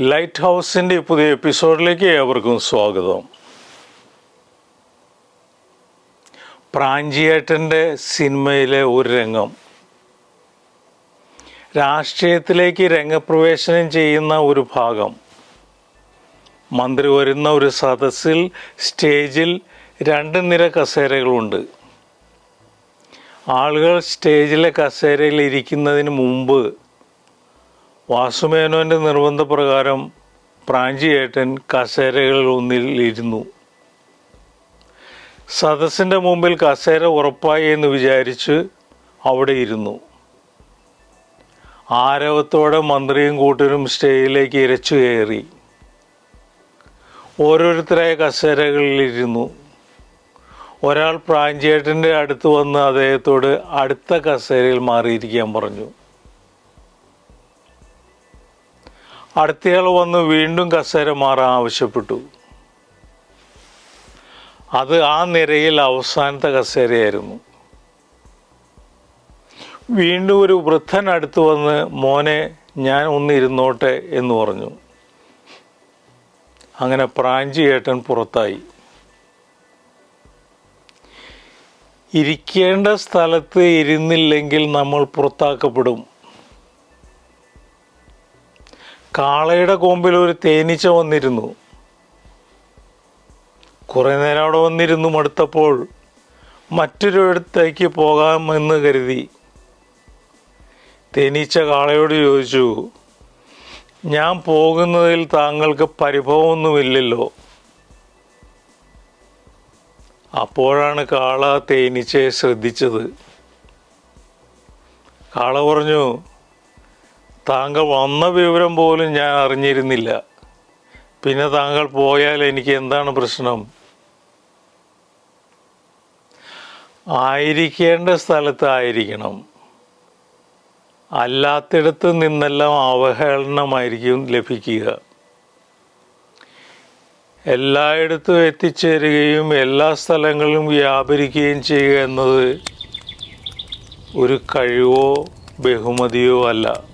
Light ഹൗസിന്റെ പുതിയ എപ്പിസോഡിലേക്ക് ഏവർക്കും സ്വാഗതം. പ്രാഞ്ചിയേട്ടന്റെ സിനിമയിലെ ഒരു രംഗം. രാഷ്ട്രീയത്തിലേക്ക് രംഗപ്രവേശനം ചെയ്യുന്ന ഒരു ഭാഗം. മന്ത്രി വരുന്ന ഒരു സദസ്സിൽ സ്റ്റേജിൽ രണ്ട് നിര കസേരകളുണ്ട്. ആളുകൾ സ്റ്റേജിലെ കസേരയിൽ ഇരിക്കുന്നതിന് മുമ്പ് വാസുമേനോന്റെ നിർബന്ധപ്രകാരം പ്രാഞ്ചിയേട്ടൻ കസേരകളിൽ ഒന്നിൽ ഇരുന്നു. സദസ്സിന്റെ മുമ്പിൽ കസേര ഉറപ്പായി എന്ന് വിചാരിച്ച് അവിടെ ഇരുന്നു. ആരവത്തോടെ മന്ത്രിയും കൂട്ടരും സ്റ്റേജിലേക്ക് ഇരച്ചു കയറി. ഓരോരുത്തരായ കസേരകളിലിരുന്നു ഒരാൾ പ്രാഞ്ചിയേട്ടന്റെ അടുത്ത് വന്ന് അദ്ദേഹത്തോട് അടുത്ത കസേരയിൽ മാറിയിരിക്കാൻ പറഞ്ഞു. അടുത്തയാൾ വന്ന് വീണ്ടും കസേര മാറാൻ ആവശ്യപ്പെട്ടു. അത് ആ നിരയിൽ അവസാനത്തെ കസേരയായിരുന്നു. വീണ്ടും ഒരു വൃദ്ധൻ അടുത്ത് വന്ന് മോനെ ഞാൻ ഒന്ന് ഇരുന്നോട്ടെ എന്ന് പറഞ്ഞു. അങ്ങനെ പ്രാഞ്ചി ഏട്ടൻ പുറത്തായി. ഇരിക്കേണ്ട സ്ഥലത്ത് ഇരുന്നില്ലെങ്കിൽ നമ്മൾ പുറത്താക്കപ്പെടും. കാളയുടെ കൊമ്പിൽ ഒരു തേനീച്ച വന്നിരുന്നു. കുറെ നേരം അവിടെ വന്നിരുന്നു മടുത്തപ്പോൾ മറ്റൊരിടത്തേക്ക് പോകാമെന്ന് കരുതി. തേനീച്ച കാളയോട് ചോദിച്ചു ഞാൻ പോകുന്നതിൽ താങ്കൾക്ക് പരിഭവമൊന്നുമില്ലല്ലോ. അപ്പോഴാണ് കാള തേനീച്ചയെ ശ്രദ്ധിച്ചത്. കാള പറഞ്ഞു താങ്കൾ വന്ന വിവരം പോലും ഞാൻ അറിഞ്ഞിരുന്നില്ല. പിന്നെ താങ്കൾ പോയാൽ എനിക്ക് എന്താണ് പ്രശ്നം? ആയിരിക്കേണ്ട സ്ഥലത്ത് ആയിരിക്കണം അല്ലാത്തിടത്ത് നിന്നെല്ലാം അവഹേളനമായിരിക്കും ലഭിക്കുക. എല്ലായിടത്തും എത്തിച്ചേരുകയും എല്ലാ സ്ഥലങ്ങളിലും വ്യാപരിക്കുകയും ചെയ്യുക എന്നത് ഒരു കഴിവോ ബഹുമതിയോ അല്ല.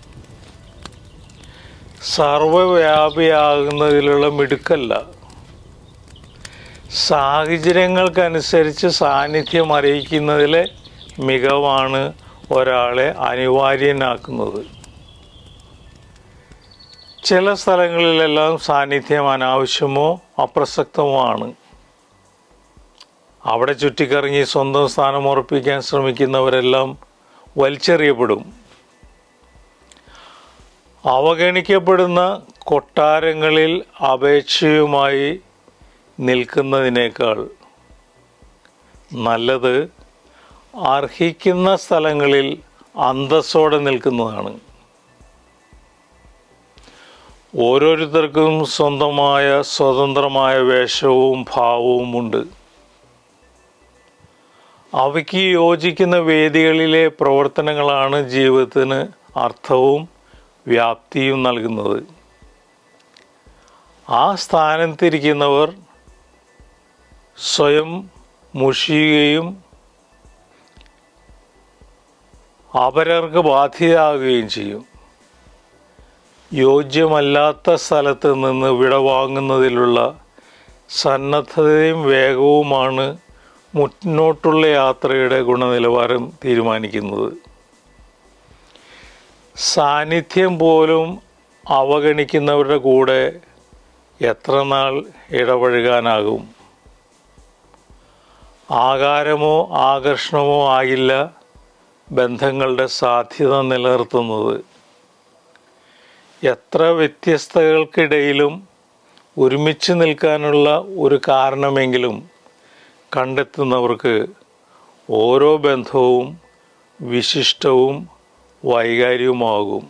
സർവവ്യാപിയാകുന്നതിലുള്ള മിടുക്കല്ല. സാഹചര്യങ്ങൾക്കനുസരിച്ച് സാന്നിധ്യം അറിയിക്കുന്നതിലെ മികവാണ് ഒരാളെ അനിവാര്യനാക്കുന്നത്. ചില സ്ഥലങ്ങളിലെല്ലാം സാന്നിധ്യം അനാവശ്യമോ അപ്രസക്തമോ ആണ് അവിടെ ചുറ്റിക്കറങ്ങി സ്വന്തം സ്ഥാനം ഉറപ്പിക്കാൻ ശ്രമിക്കുന്നവരെല്ലാം വലിച്ചെറിയപ്പെടും. അവഗണിക്കപ്പെടുന്ന കൊട്ടാരങ്ങളിൽ അപേക്ഷയുമായി നിൽക്കുന്നതിനേക്കാൾ നല്ലത് അർഹിക്കുന്ന സ്ഥലങ്ങളിൽ അന്തസ്സോടെ നിൽക്കുന്നതാണ്. ഓരോരുത്തർക്കും സ്വന്തമായ സ്വതന്ത്രമായ വേഷവും ഭാവവും ഉണ്ട്. അവയ്ക്ക് യോജിക്കുന്ന വേദികളിലെ പ്രവർത്തനങ്ങളാണ് ജീവിതത്തിന് അർത്ഥവും വ്യാപ്തിയും നൽകുന്നത്. ആ സ്ഥാനത്തിരിക്കുന്നവർ സ്വയം മുഷിയുകയും അപരർക്ക് ബാധ്യതയാകുകയും ചെയ്യും. യോജ്യമല്ലാത്ത സ്ഥലത്ത് നിന്ന് വിടവാങ്ങുന്നതിലുള്ള സന്നദ്ധതയും വേഗവുമാണ് മുന്നോട്ടുള്ള യാത്രയുടെ ഗുണനിലവാരം തീരുമാനിക്കുന്നത്. സാന്നിധ്യം പോലും അവഗണിക്കുന്നവരുടെ കൂടെ എത്ര നാൾ ഇടപഴകാനാകും? ആകാരമോ ആകർഷണമോ ആയില്ല ബന്ധങ്ങളുടെ സാധ്യത നിലനിർത്തുന്നത്. എത്ര വ്യത്യസ്തകൾക്കിടയിലും ഒരുമിച്ച് നിൽക്കാനുള്ള ഒരു കാരണമെങ്കിലും കണ്ടെത്തുന്നവർക്ക് ഓരോ ബന്ധവും വിശിഷ്ടവും വൈകാര്യവുമാകും